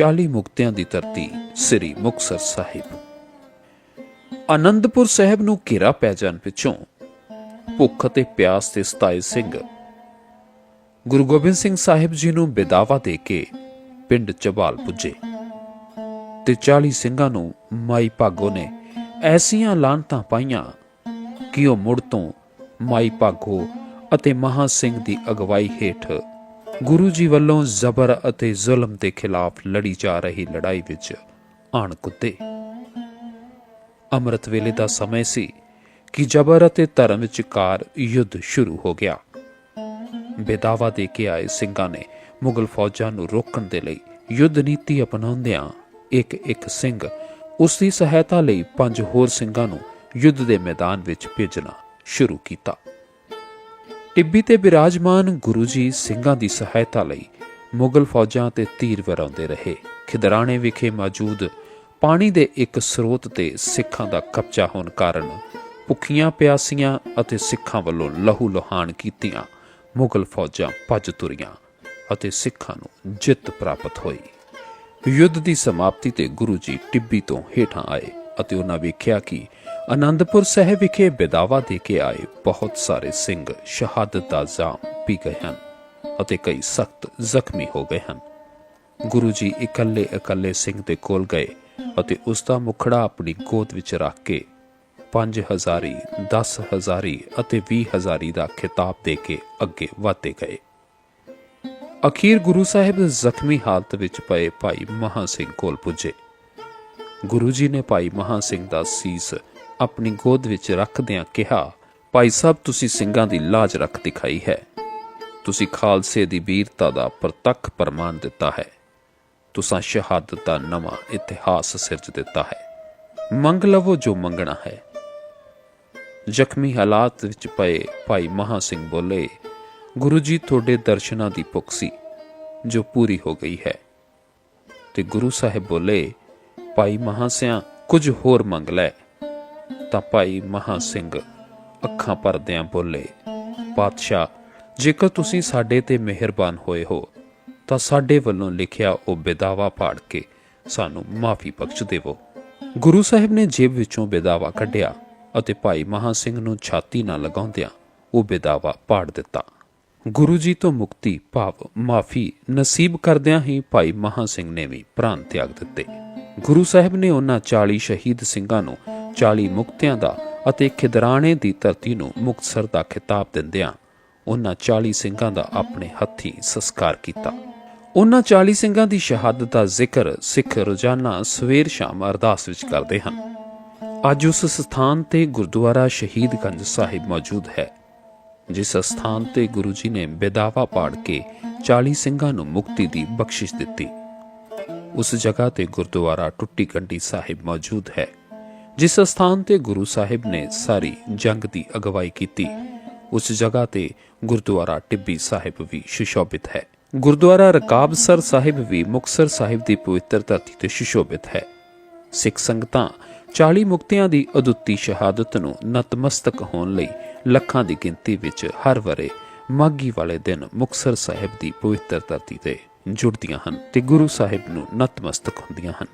40 ਮੁਕਤਿਆਂ ਦੀ ਧਰਤੀ ਸ੍ਰੀ ਮੁਕਤਸਰ ਸਾਹਿਬ। ਆਨੰਦਪੁਰ ਸਾਹਿਬ ਨੂੰ ਘੇਰਾ ਪੈ ਜਾਣ ਪਿੱਛੋਂ ਭੁੱਖ ਅਤੇ ਪਿਆਸ ਤੇ ਸਤਾਏ ਸਿੰਘ ਗੁਰੂ ਗੋਬਿੰਦ ਸਿੰਘ ਸਾਹਿਬ ਜੀ ਨੂੰ ਬਿਦਾਵਾ ਦੇ ਕੇ ਪਿੰਡ ਚਬਾਲ ਪੁੱਜੇ ਤੇ 40 ਸਿੰਘਾਂ ਨੂੰ ਮਾਈ ਭਾਗੋ ਨੇ ਐਸੀਆਂ ਲਾਂਤਾਂ ਪਾਈਆਂ ਕਿ ਉਹ ਮੁੜ ਤੋਂ ਮਾਈ ਭਾਗੋ ਅਤੇ ਮਹਾ ਸਿੰਘ ਦੀ ਅਗਵਾਈ ਹੇਠ ਗੁਰੂ ਜੀ ਵੱਲੋਂ ਜ਼ਬਰ ਅਤੇ ਜ਼ੁਲਮ ਦੇ ਖਿਲਾਫ ਲੜੀ ਜਾ ਰਹੀ ਲੜਾਈ ਵਿੱਚ ਆਣ ਕੁੱਤੇ। ਅੰਮ੍ਰਿਤ ਵੇਲੇ ਦਾ ਸਮੇਂ ਸੀ ਕਿ ਜ਼ਬਰ ਅਤੇ ਧਰਮ ਵਿਚਕਾਰ ਯੁੱਧ ਸ਼ੁਰੂ ਹੋ ਗਿਆ। ਬੇਦਾਵਾ ਦੇ ਕੇ ਆਏ ਸਿੰਘਾਂ ਨੇ ਮੁਗਲ ਫੌਜਾਂ ਨੂੰ ਰੋਕਣ ਦੇ ਲਈ ਯੁੱਧ ਨੀਤੀ ਅਪਣਾਉਂਦਿਆਂ ਇੱਕ ਇੱਕ ਸਿੰਘ ਉਸ ਦੀ ਸਹਾਇਤਾ ਲਈ ਪੰਜ ਹੋਰ ਸਿੰਘਾਂ ਨੂੰ ਯੁੱਧ ਦੇ ਮੈਦਾਨ ਵਿੱਚ ਭੇਜਣਾ ਸ਼ੁਰੂ ਕੀਤਾ। ਟਿੱਬੀ ਤੇ ਬਿਰਾਜਮਾਨ ਗੁਰੂ ਜੀ ਸਿੰਘਾਂ ਦੀ ਸਹਾਇਤਾ ਲਈ ਮੁਗਲ ਫੌਜਾਂ ਤੇ ਤੀਰ ਵਰਾਉਂਦੇ ਰਹੇ। ਖਿਦਰਾਣੇ ਵਿਖੇ ਮੌਜੂਦ ਪਾਣੀ ਦੇ ਇੱਕ ਸਰੋਤ ਤੇ ਸਿੱਖਾਂ ਦਾ ਕਬਜ਼ਾ ਹੋਣ ਕਾਰਨ ਭੁੱਖੀਆਂ, ਪਿਆਸੀਆਂ ਅਤੇ ਸਿੱਖਾਂ ਵੱਲੋਂ ਲਹੂ ਲੋਹਾਨ ਕੀਤੀਆਂ ਮੁਗਲ ਫੌਜਾਂ ਭੱਜ ਤੁਰੀਆਂ ਅਤੇ ਸਿੱਖਾਂ ਨੂੰ ਜਿੱਤ ਪ੍ਰਾਪਤ ਹੋਈ। ਯੁੱਧ ਦੀ ਸਮਾਪਤੀ ਤੇ ਗੁਰੂ ਜੀ ਟਿੱਬੀ ਤੋਂ ਹੇਠਾਂ ਆਏ ਅਤੇ ਉਹਨਾਂ ਵੇਖਿਆ ਕਿ ਆਨੰਦਪੁਰ ਸਾਹਿਬ ਵਿਖੇ ਬਿਦਾਵਾ ਦੇ ਕੇ ਆਏ ਬਹੁਤ ਸਾਰੇ ਸਿੰਘ ਸ਼ਹਾਦਤ ਦਾ ਜਾਮ ਪੀ ਗਏ ਹਨ ਅਤੇ ਕਈ ਸਖਤ ਜ਼ਖਮੀ ਹੋ ਗਏ ਹਨ। ਗੁਰੂ ਜੀ ਇਕੱਲੇ ਇਕੱਲੇ ਸਿੰਘ ਦੇ ਕੋਲ ਗਏ ਅਤੇ ਉਸ ਦਾ ਮੁਖੜਾ ਆਪਣੀ ਗੋਦ ਵਿੱਚ ਰੱਖ ਕੇ 5000 ਦਸ ਹਜ਼ਾਰੀ ਅਤੇ 20 ਹਜ਼ਾਰੀ ਦਾ ਖਿਤਾਬ ਦੇ ਕੇ ਅੱਗੇ ਵਧਦੇ ਗਏ। ਅਖੀਰ ਗੁਰੂ ਸਾਹਿਬ ਜ਼ਖਮੀ ਹਾਲਤ ਵਿੱਚ ਪਏ ਭਾਈ ਮਹਾ ਸਿੰਘ ਕੋਲ ਪੁੱਜੇ। ਗੁਰੂ ਜੀ ਨੇ ਭਾਈ ਮਹਾ ਸਿੰਘ ਦਾ ਸੀਸ ਆਪਣੀ ਗੋਦ ਵਿੱਚ ਰੱਖਦਿਆਂ ਕਿਹਾ, ਭਾਈ ਸਾਹਿਬ, ਤੁਸੀਂ ਸਿੰਘਾਂ ਦੀ ਲਾਜ ਰੱਖ ਦਿਖਾਈ ਹੈ। ਤੁਸੀਂ ਖਾਲਸੇ ਦੀ ਵੀਰਤਾ ਦਾ ਪ੍ਰਤੱਖ ਪ੍ਰਮਾਣ ਦਿੱਤਾ ਹੈ। ਤੁਸੀਂ ਸ਼ਹਾਦਤ ਦਾ ਨਵਾਂ ਇਤਿਹਾਸ ਸਿਰਜ ਦਿੱਤਾ ਹੈ। ਮੰਗ ਲਵੋ ਜੋ ਮੰਗਣਾ ਹੈ। ਜ਼ਖਮੀ ਹਾਲਾਤ ਵਿੱਚ ਪਏ ਭਾਈ ਮਹਾ ਸਿੰਘ ਬੋਲੇ, ਗੁਰੂ ਜੀ, ਤੁਹਾਡੇ ਦਰਸ਼ਨਾਂ ਦੀ ਭੁੱਖ ਸੀ, ਜੋ ਪੂਰੀ ਹੋ ਗਈ ਹੈ। ਤੇ ਗੁਰੂ ਸਾਹਿਬ ਬੋਲੇ, ਭਾਈ ਮਹਾ ਸਿਆਂ, ਕੁਝ ਹੋਰ ਮੰਗ ਲੈ। ਤਾਂ ਭਾਈ ਮਹਾ ਸਿੰਘ ਅੱਖਾਂ ਭਰਦਿਆਂ ਬੋਲੇ, ਪਾਤਸ਼ਾਹ, ਜੇਕਰ ਤੁਸੀਂ ਸਾਡੇ ਤੇ ਮਿਹਰਬਾਨ ਹੋਏ ਹੋ, ਤਾਂ ਸਾਡੇ ਵੱਲੋਂ ਲਿਖਿਆ ਉਹ ਬਿਦਾਵਾ ਪਾੜ ਕੇ ਸਾਨੂੰ ਮਾਫੀ ਬਖਸ਼ ਦੇਵੋ। ਗੁਰੂ ਸਾਹਿਬ ਨੇ ਜੇਬ ਵਿੱਚੋਂ ਬਿਦਾਵਾ ਕੱਢਿਆ ਅਤੇ ਭਾਈ ਮਹਾ ਸਿੰਘ ਨੂੰ ਛਾਤੀ ਨਾਲ ਲਗਾਉਂਦਿਆਂ ਉਹ ਬਿਦਾਵਾ ਪਾੜ ਦਿੱਤਾ। ਗੁਰੂ ਜੀ ਤੋਂ ਮੁਕਤੀ ਭਾਵ ਮਾਫੀ ਨਸੀਬ ਕਰਦਿਆਂ ਹੀ ਭਾਈ ਮਹਾ ਸਿੰਘ ਨੇ ਵੀ ਪ੍ਰਾਣ ਤਿਆਗ ਦਿੱਤੇ। ਗੁਰੂ ਸਾਹਿਬ ਨੇ ਉਹਨਾਂ 40 ਸ਼ਹੀਦ ਸਿੰਘਾਂ ਨੂੰ 40 ਮੁਕਤਿਆਂ ਦਾ ਅਤੇ ਖਿਦਰਾਣੇ ਦੀ ਧਰਤੀ ਨੂੰ ਮੁਕਤਸਰ ਦਾ ਖਿਤਾਬ ਦਿੰਦਿਆਂ ਉਹਨਾਂ 40 ਸਿੰਘਾਂ ਦਾ ਆਪਣੇ ਹੱਥੀਂ ਸੰਸਕਾਰ ਕੀਤਾ। ਉਹਨਾਂ 40 ਸਿੰਘਾਂ ਦੀ ਸ਼ਹਾਦਤ ਦਾ ਜ਼ਿਕਰ ਸਿੱਖ ਰੋਜ਼ਾਨਾ ਸਵੇਰ ਸ਼ਾਮ ਅਰਦਾਸ ਵਿੱਚ ਕਰਦੇ ਹਨ। ਅੱਜ ਉਸ ਸਥਾਨ ਤੇ ਗੁਰਦੁਆਰਾ ਸ਼ਹੀਦਗੰਜ ਸਾਹਿਬ ਮੌਜੂਦ ਹੈ, ਜਿਸ ਸਥਾਨ ਤੇ ਗੁਰੂ ਜੀ ਨੇ ਬੇਦਾਵਾ ਪਾੜ ਕੇ 40 ਸਿੰਘਾਂ ਨੂੰ ਮੁਕਤੀ ਦੀ ਬਖਸ਼ਿਸ਼ ਦਿੱਤੀ। ਉਸ ਜਗ੍ਹਾ ਤੇ ਗੁਰਦੁਆਰਾ ਟੁੱਟੀ ਕੰਡੀ ਸਾਹਿਬ ਮੌਜੂਦ ਹੈ। ਜਿਸ ਸਥਾਨ ਤੇ ਗੁਰੂ ਸਾਹਿਬ ਨੇ ਸਾਰੀ ਜੰਗ ਦੀ ਅਗਵਾਈ ਕੀਤੀ, ਉਸ ਜਗ੍ਹਾ ਤੇ ਗੁਰਦੁਆਰਾ ਟਿੱਬੀ ਸਾਹਿਬ ਵੀ ਸੁਸ਼ੋਭਿਤ ਹੈ। ਗੁਰਦੁਆਰਾ ਰਕਾਬਸਰ ਸਾਹਿਬ ਵੀ ਮੁਕਤਸਰ ਸਾਹਿਬ ਦੀ ਪਵਿੱਤਰ ਧਰਤੀ ਤੇ ਸੁਸ਼ੋਭਿਤ ਹੈ। ਸਿੱਖ ਸੰਗਤਾਂ 40 ਮੁਕਤਿਆਂ ਦੀ ਅਦੁੱਤੀ ਸ਼ਹਾਦਤ ਨੂੰ ਨਤਮਸਤਕ ਹੋਣ ਲਈ ਲੱਖਾਂ ਦੀ ਗਿਣਤੀ ਵਿੱਚ ਹਰ ਵਰੇ ਮਾਗੀ ਵਾਲੇ ਦਿਨ ਮੁਕਤਸਰ ਸਾਹਿਬ ਦੀ ਪਵਿੱਤਰ ਧਰਤੀ ਤੇ ਜੁੜਦੀਆਂ ਹਨ ਤੇ ਗੁਰੂ ਸਾਹਿਬ ਨੂੰ ਨਤਮਸਤਕ ਹੁੰਦੀਆਂ ਹਨ।